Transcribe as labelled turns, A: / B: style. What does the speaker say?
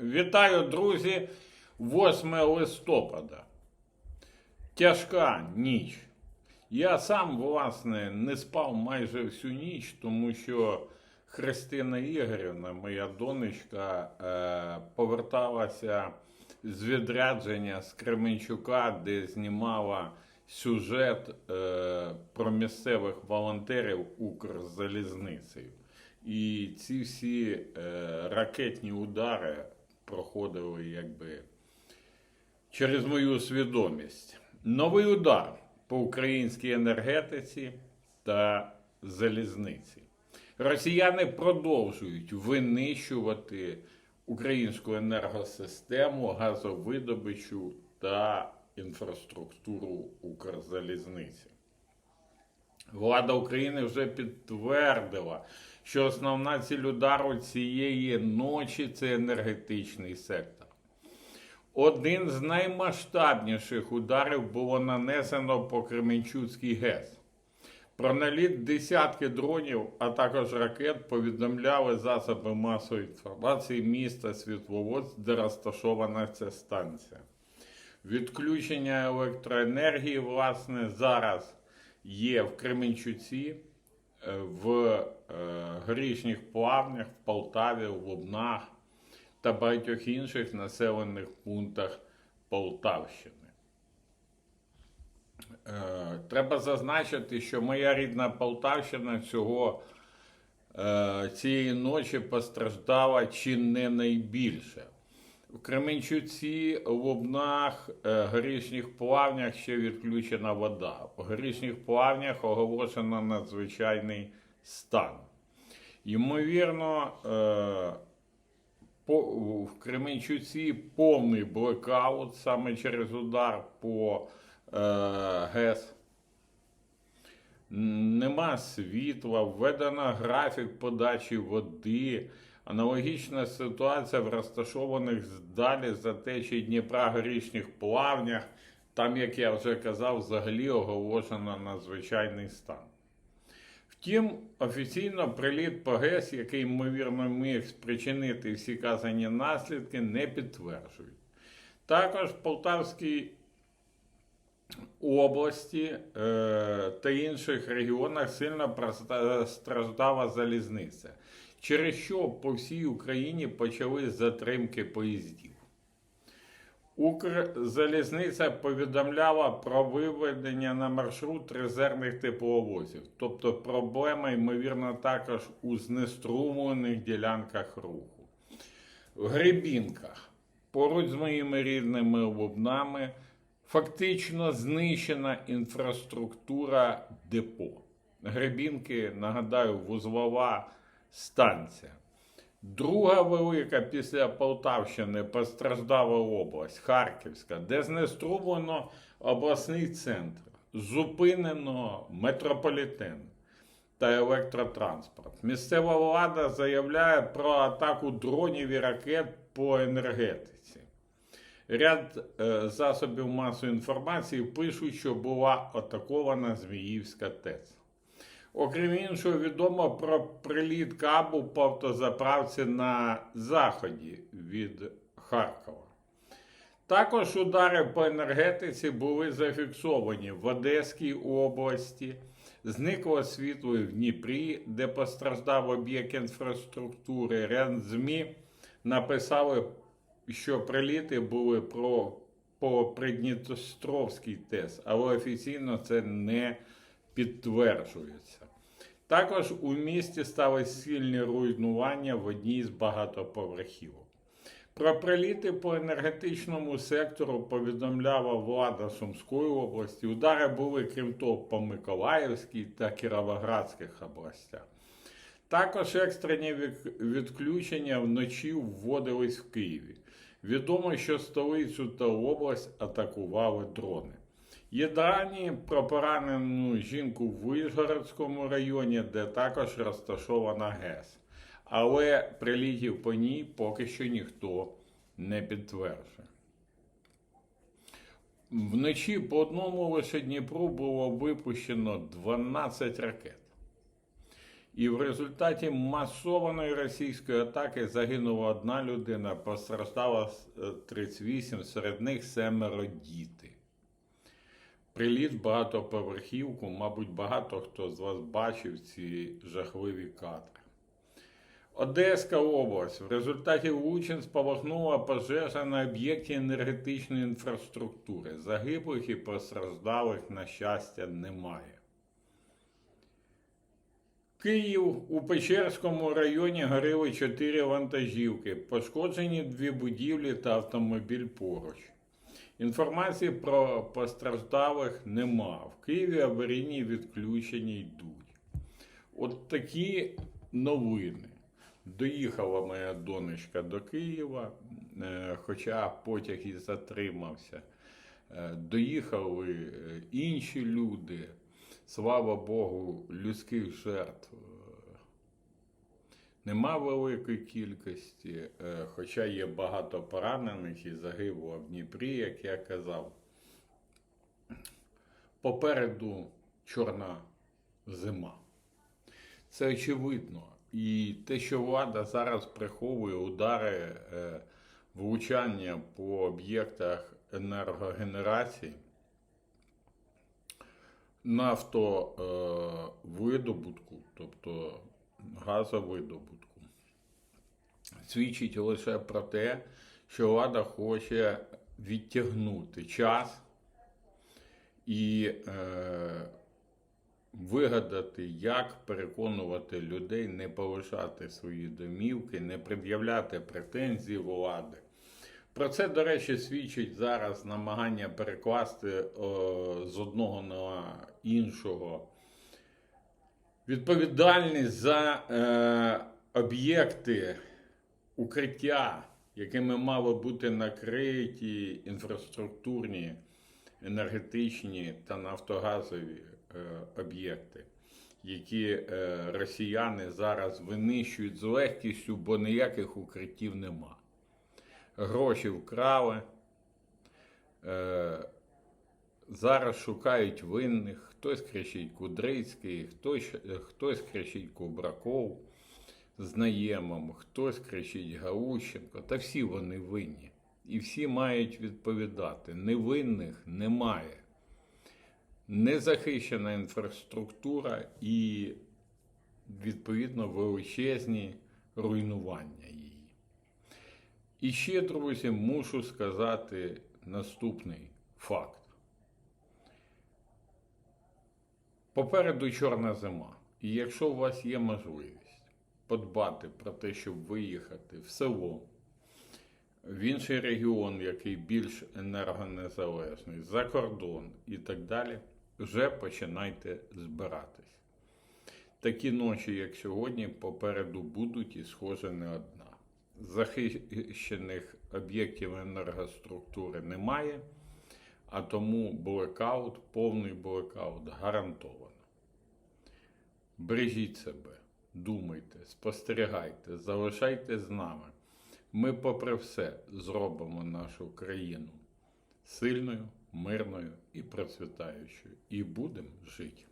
A: Вітаю, друзі! 8 листопада. Тяжка ніч. Я сам, власне, не спав майже всю ніч, тому що Христина Ігорівна, моя донечка, е, поверталася з відрядження з Кременчука, де знімала сюжет е, про місцевих волонтерів Укрзалізницею. І ці всі е, ракетні удари проходили якби через мою свідомість. Новий удар по українській енергетиці та залізниці. Росіяни продовжують винищувати українську енергосистему, газовидобичу та інфраструктуру Укрзалізниці. Влада України вже підтвердила, що основна ціль удару цієї ночі це енергетичний сектор. Один з наймасштабніших ударів було нанесено по Кременчуцькій ГЕС. Про наліт десятки дронів, а також ракет повідомляли засоби масової інформації міста Світловодськ, де розташована ця станція. Відключення електроенергії, власне, зараз є в Кременчуці, е, в е, Горішніх Плавнях, в Полтаві, в Лубнах та багатьох інших населених пунктах Полтавщини. Е, Треба зазначити, що моя рідна Полтавщина цього цієї ночі постраждала чи не найбільше. В Кременчуці, Лубнах, е, Горішніх Плавнях ще відключена вода. В Горішніх Плавнях оголошено надзвичайний стан. Ймовірно, е, в Кременчуці повний блекаут саме через удар по е, ГЕС. Нема світла, введено графік подачі води. Аналогічна ситуація в розташованих далі за течії Дніпра горішніх плавнях. Там, як я вже казав, взагалі оголошено надзвичайний стан. Втім, офіційно приліт по який, ймовірно, міг спричинити всі казані наслідки, не підтверджують. Також в Полтавській області е, та інших регіонах сильно постраждала залізниця, через що по всій Україні почали затримки поїздів. Укрзалізниця повідомляла про виведення на маршрут резервних тепловозів, тобто проблема, ймовірно, також у знеструмлених ділянках руху. В Гребінках поруч з моїми рідними лубнами фактично знищена інфраструктура депо. Гребінки, нагадаю, вузлова станція. Друга велика після Полтавщини постраждала область Харківська, де знеструблено обласний центр, зупинено метрополітен та електротранспорт. Місцева влада заявляє про атаку дронів і ракет по енергетиці. Ряд е, засобів масової інформації пишуть, що була атакована Зміївська ТЕЦ. Окрім іншого, відомо про приліт кабу по автозаправці на заході від Харкова. Також удари по енергетиці були зафіксовані в Одеській області, зникло світло в Дніпрі, де постраждав об'єкт інфраструктури. Ряд ЗМІ написали, що приліти були про, по Придністровській ТЕС, але офіційно це не підтверджується. Також у місті стали сильні руйнування в одній з багатоповерхівок. Про приліти по енергетичному сектору повідомляла влада Сумської області. Удари були, крім того, по Миколаївській та Кіровоградських областях. Також екстрені відключення вночі вводились в Києві. Відомо, що столицю та область атакували дрони. Є дані про поранену жінку в Вишгородському районі, де також розташована ГЕС. Але прилітів по ній поки що ніхто не підтверджує. Вночі по одному лише Дніпру було випущено 12 ракет. І в результаті масованої російської атаки загинула одна людина, постраждала е, 38, серед них семеро діти. Приліт багатоповерхівку, мабуть, багато хто з вас бачив ці жахливі кадри. Одеська область. В результаті влучень спалахнула пожежа на об'єкті енергетичної інфраструктури. Загиблих і постраждалих, на щастя, немає. Київ у Печерському районі горіли чотири вантажівки, пошкоджені дві будівлі та автомобіль поруч. Інформації про постраждалих нема. В Києві аварійні відключення йдуть. От такі новини. Доїхала моя донечка до Києва, е, хоча потяг і затримався. Е, Доїхали е, інші люди. Слава Богу, людських жертв нема великої кількості, е, хоча є багато поранених і загибло в Дніпрі, як я казав. Попереду чорна зима. Це очевидно. І те, що влада зараз приховує удари е, влучання по об'єктах енергогенерації, нафтовидобутку, тобто газовидобутку, свідчить лише про те, що влада хоче відтягнути час і е, вигадати, як переконувати людей не полишати свої домівки, не пред'являти претензії влади. Про це, до речі, свідчить зараз намагання перекласти о, з одного на іншого відповідальність за е, об'єкти укриття, якими мали бути накриті інфраструктурні, енергетичні та нафтогазові е, об'єкти, які е, росіяни зараз винищують з легкістю, бо ніяких укриттів нема гроші вкрали. Е, зараз шукають винних. Хтось кричить Кудрицький, хтось, хтось кричить Кубраков з хтось кричить Гаущенко. Та всі вони винні. І всі мають відповідати. Невинних немає. Незахищена інфраструктура і, відповідно, величезні руйнування її. І ще, друзі, мушу сказати наступний факт. Попереду чорна зима. І якщо у вас є можливість подбати про те, щоб виїхати в село, в інший регіон, який більш енергонезалежний, за кордон і так далі, вже починайте збиратись. Такі ночі, як сьогодні, попереду будуть і схоже не одна захищених об'єктів енергоструктури немає, а тому блекаут, повний блекаут гарантовано. Бережіть себе, думайте, спостерігайте, залишайте з нами. Ми, попри все, зробимо нашу країну сильною, мирною і процвітаючою. І будемо жити.